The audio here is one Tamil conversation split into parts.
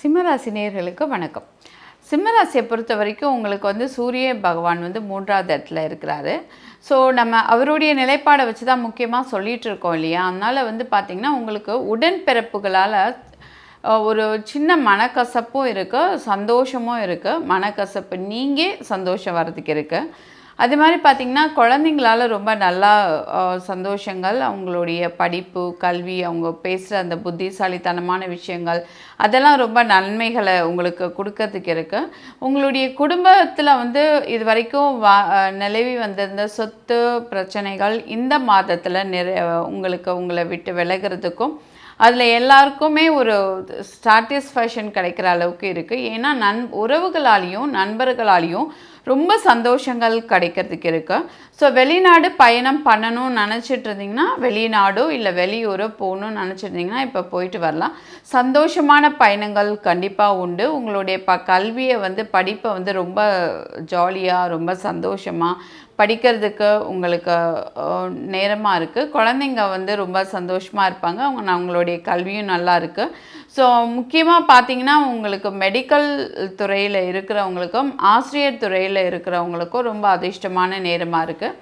சிம்மராசி நேர்களுக்கு வணக்கம். சிம்மராசியை பொறுத்த வரைக்கும் உங்களுக்கு வந்து சூரிய பகவான் வந்து மூன்றாவது இடத்துல இருக்கிறாரு. ஸோ நம்ம அவருடைய நிலைப்பாடை வச்சு தான் முக்கியமாக சொல்லிகிட்டு இருக்கோம் இல்லையா? அதனால் வந்து பார்த்திங்கன்னா உங்களுக்கு உடன்பிறப்புகளால் ஒரு சின்ன மனக்கசப்பும் இருக்குது சந்தோஷமும் இருக்குது மனக்கசப்பு நீங்கள் சந்தோஷம் வர்றதுக்கு இருக்குது அது மாதிரி பார்த்திங்கன்னா குழந்தைங்களால ரொம்ப நல்லா சந்தோஷங்கள் அவங்களுடைய படிப்பு கல்வி அவங்க பேசுகிற அந்த புத்திசாலித்தனமான விஷயங்கள் அதெல்லாம் ரொம்ப நன்மைகளை உங்களுக்கு கொடுக்கறதுக்கு இருக்குது உங்களுடைய குடும்பத்தில் வந்து இது வரைக்கும் வா நிலவி வந்திருந்த சொத்து பிரச்சனைகள் இந்த மாதத்தில் நிறை உங்களுக்கு உங்களை விட்டு விலகிறதுக்கும் அதில் எல்லாருக்குமே ஒரு சாட்டிஸ்ஃபேக்ஷன் கிடைக்கிற அளவுக்கு இருக்குது ஏன்னா நன் உறவுகளாலேயும் நண்பர்களாலேயும் ரொம்ப சந்தோஷங்கள் கிடைக்கிறதுக்கு இருக்குது ஸோ வெளிநாடு பயணம் பண்ணணும்னு நினச்சிட்டு இருந்தீங்கன்னா வெளிநாடோ இல்லை வெளியூரோ போகணும்னு நினச்சிருந்தீங்கன்னா இப்போ போயிட்டு வரலாம். சந்தோஷமான பயணங்கள் கண்டிப்பாக உண்டு. உங்களுடைய ப கல்வியை வந்து படிப்பை வந்து ரொம்ப ஜாலியாக ரொம்ப சந்தோஷமாக படிக்கிறதுக்கு உங்களுக்கு நேரமாக இருக்குது குழந்தைங்க வந்து ரொம்ப சந்தோஷமாக இருப்பாங்க. அவங்க அவங்களுடைய கல்வியும் நல்லா இருக்குது ஸோ முக்கியமாக பார்த்தீங்கன்னா உங்களுக்கு மெடிக்கல் துறையில் இருக்கிறவங்களுக்கும் ஆசிரியர் துறையில் இருக்கிறவங்களுக்கும் ரொம்ப அதிர்ஷ்டமான நேரமாக இருக்குது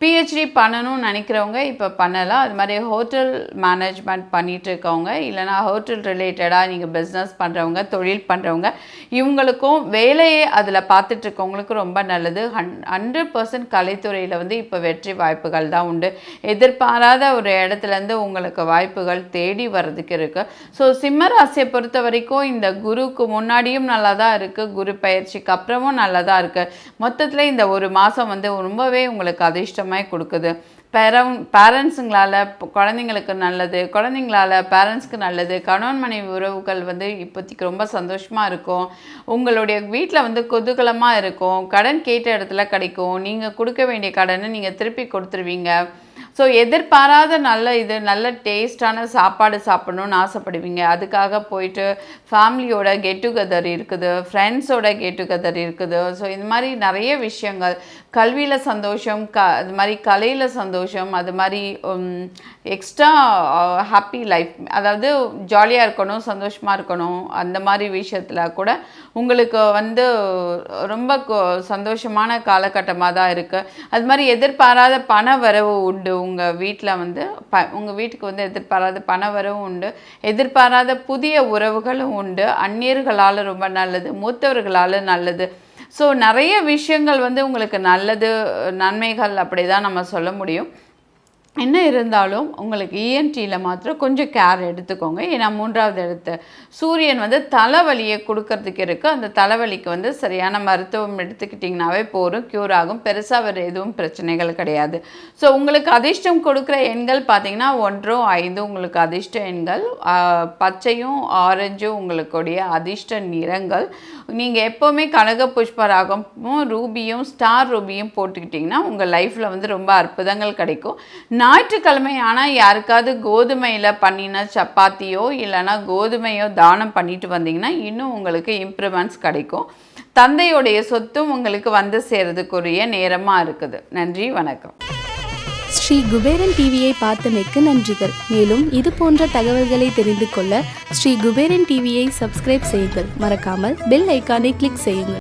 பிஹெச்டி பண்ணணும்னு நினைக்கிறவங்க இப்போ பண்ணலாம். அது மாதிரி ஹோட்டல் மேனேஜ்மெண்ட் பண்ணிகிட்டு இருக்கவங்க இல்லைனா ஹோட்டல் ரிலேட்டடாக நீங்கள் பிஸ்னஸ் பண்ணுறவங்க தொழில் பண்ணுறவங்க இவங்களுக்கும் வேலையை அதில் பார்த்துட்ருக்கவங்களுக்கும் ரொம்ப நல்லது. ஹன் ஹண்ட்ரட் பர்சன்ட் கலைத்துறையில் வந்து இப்போ வெற்றி வாய்ப்புகள் தான் உண்டு. எதிர்பாராத ஒரு இடத்துலேருந்து உங்களுக்கு வாய்ப்புகள் தேடி வர்றதுக்கு இருக்குது ஸோ சிம்ம ராசியை பொறுத்த வரைக்கும் இந்த குருவுக்கு முன்னாடியும் நல்லா தான் இருக்குது குரு பயிற்சிக்கு அப்புறமும் நல்லா தான் இருக்குது மொத்தத்தில் இந்த ஒரு மாதம் வந்து ரொம்பவே உங்களுக்கு அதிர்ஷ்டமாக கொடுக்குது. பேரன் பேரண்ட்ஸுங்களால் குழந்தைங்களுக்கு நல்லது குழந்தைங்களால பேரண்ட்ஸ்க்கு நல்லது கணவன் மனைவி உறவுகள் வந்து இப்போதைக்கு ரொம்ப சந்தோஷமாக இருக்கும். உங்களுடைய வீட்டில் வந்து குதூகலமாக இருக்கும். கடன் கேட்ட இடத்துல கிடைக்கும். நீங்கள் கொடுக்க வேண்டிய கடனை நீங்கள் திருப்பி கொடுத்துருவீங்க. ஸோ எதிர்பாராத நல்ல இது நல்ல டேஸ்டான சாப்பாடு சாப்பிடணும்னு ஆசைப்படுவீங்க. அதுக்காக போயிட்டு ஃபேமிலியோட கெட் டுகெதர் இருக்குது ஃப்ரெண்ட்ஸோட கெட் டுகெதர் இருக்குது. ஸோ இந்த மாதிரி நிறைய விஷயங்கள். கல்வியில் சந்தோஷம் க அது மாதிரி கலையில் சந்தோஷம் அது மாதிரி எக்ஸ்ட்ரா ஹாப்பி லைஃப் அதாவது ஜாலியாக இருக்கணும் சந்தோஷமாக இருக்கணும் அந்த மாதிரி விஷயத்தில் கூட உங்களுக்கு வந்து ரொம்ப சந்தோஷமான காலகட்டமாக தான் இருக்குது அது மாதிரி எதிர்பாராத பண வரவு உண்டு உங்கள் வீட்டில் வந்து ப உங்கள் வீட்டுக்கு வந்து எதிர்பாராத பண வரவும் உண்டு. எதிர்பாராத புதிய உறவுகளும் உண்டு. அந்நியர்களால் ரொம்ப நல்லது மூத்தவர்களால் நல்லது. ஸோ நிறைய விஷயங்கள் வந்து உங்களுக்கு நல்லது நன்மைகள் அப்படி தான் நம்ம சொல்ல முடியும். என்ன இருந்தாலும் உங்களுக்கு இஎன்டியில் மாத்திரம் கொஞ்சம் கேர் எடுத்துக்கோங்க. ஏன்னா மூன்றாவது இடத்து சூரியன் வந்து தலைவலியை கொடுக்கறதுக்கு இருக்குது அந்த தலைவலிக்கு வந்து சரியான மருத்துவம் எடுத்துக்கிட்டிங்கனாவே போதும். க்யூர் ஆகும். பெருசாக வேறு எதுவும் பிரச்சனைகள் கிடையாது. ஸோ உங்களுக்கு அதிர்ஷ்டம் கொடுக்குற எண்கள் பார்த்திங்கன்னா ஒன்றும் ஐந்து உங்களுக்கு அதிர்ஷ்ட எண்கள் பச்சையும் ஆரஞ்சும் உங்களுக்குடைய அதிர்ஷ்ட நிறங்கள். நீங்கள் எப்போவுமே கனக புஷ்பராகமும் ரூபியும் ஸ்டார் ரூபியும் போட்டுக்கிட்டிங்கன்னா உங்கள் லைஃப்பில் வந்து ரொம்ப அற்புதங்கள் கிடைக்கும். ஞாயிற்றுக்கிழமை ஆனால் யாருக்காவது கோதுமையில் பண்ணின சப்பாத்தியோ இல்லைன்னா கோதுமையோ தானம் பண்ணிட்டு வந்தீங்கன்னா இன்னும் உங்களுக்கு இம்ப்ரூவ்மெண்ட்ஸ் கிடைக்கும். தந்தையுடைய சொத்தும் உங்களுக்கு வந்து சேர்றதுக்குரிய நேரமாக இருக்குது. நன்றி வணக்கம். ஸ்ரீ குபேரன் டிவியை பார்த்தமைக்கு நன்றிகள். மேலும் இது போன்ற தகவல்களை தெரிந்து கொள்ள ஸ்ரீ குபேரன் டிவியை சப்ஸ்கிரைப் செய்யுங்கள். மறக்காமல் பெல் ஐக்கானை கிளிக் செய்யுங்கள்.